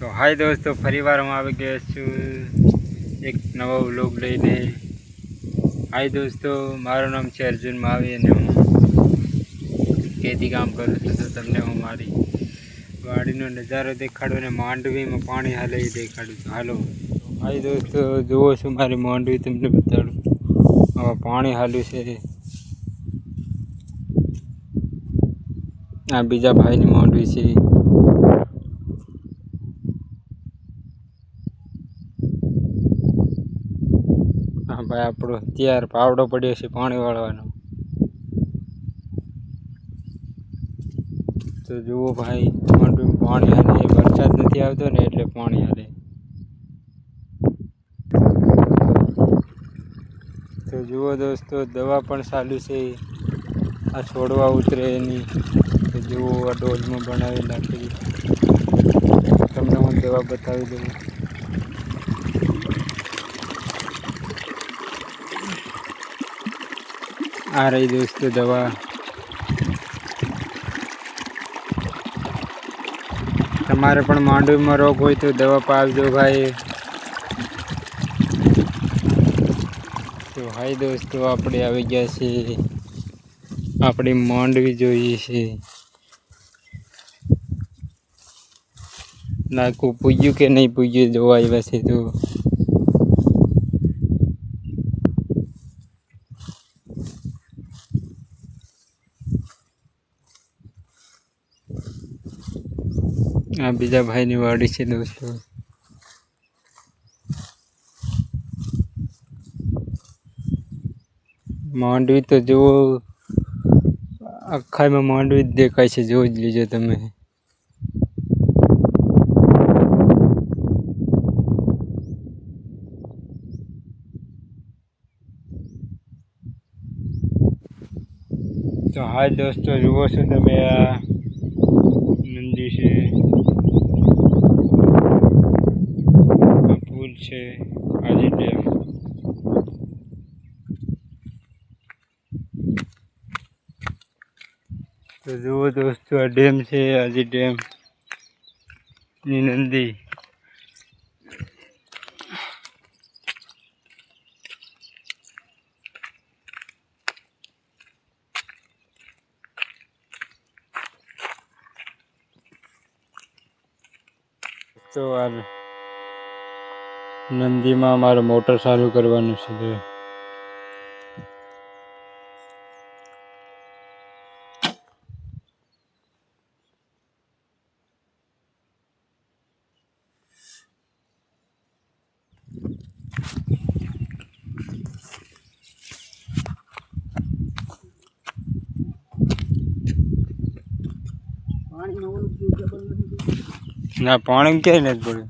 તો હાય દોસ્તો ફરીવાર હું આવી ગયો છું એક નવો વ્લોગ લઈને. હાય દોસ્તો, મારું નામ છે અર્જુન માવી અને હું ખેતી કામ કરું છું. તો તમને હું મારી વાડીનો નજારો દેખાડું અને માંડવીમાં પાણી હાલે દેખાડું છું. હાલો. હાય દોસ્તો, જુઓ છું મારી માંડવી તમને બતાડું. હવે પાણી હાલ્યું છે. આ બીજા ભાઈની માંડવી છે. ભાઈ, આપણો અત્યારે પાવડો પડ્યો છે પાણી વાળવાનો. તો જુઓ ભાઈ, માંડવીમાં પાણી હાલે વરસાદ નથી આવતો ને એટલે પાણી હાલે. તો જુઓ દોસ્તો, દવા પણ ચાલુ છે. આ છોડવા ઉતરે એની. તો જુઓ આ ડોઝમાં બનાવી નાખી તમને હું દવા બતાવી દઉં. આ રહી દોસ્તો દવા. તમારે પણ માંડવીમાં રોગ હોય તો દવા પાવજો ભાઈ. તો હાય દોસ્તો, આપણે આવી ગયા છીએ. આપણે માંડવી જોઈએ છે. નાખું, પૂજ્યું કે નહીં પૂજ્યું? જોવા આવ્યા છે તો. આ બીજા ભાઈની વાડી છે દોસ્તો. માંડવી તો જુઓ, આખામાં માંડવી જ દેખાય છે, જોઈ જ લીજો તમે. તો હાય દોસ્તો જુઓ છો તમે આ નંદી છે આ પુલ છે આજે ડેમ તો જુઓ દોસ્તો, આ ડેમ છે, આજે ડેમ. ની નંદી. તો આ નંદીમાં મારે મોટર ચાલુ કરવાનું છે ના પાણી ક્યાંય નથી પડ્યું.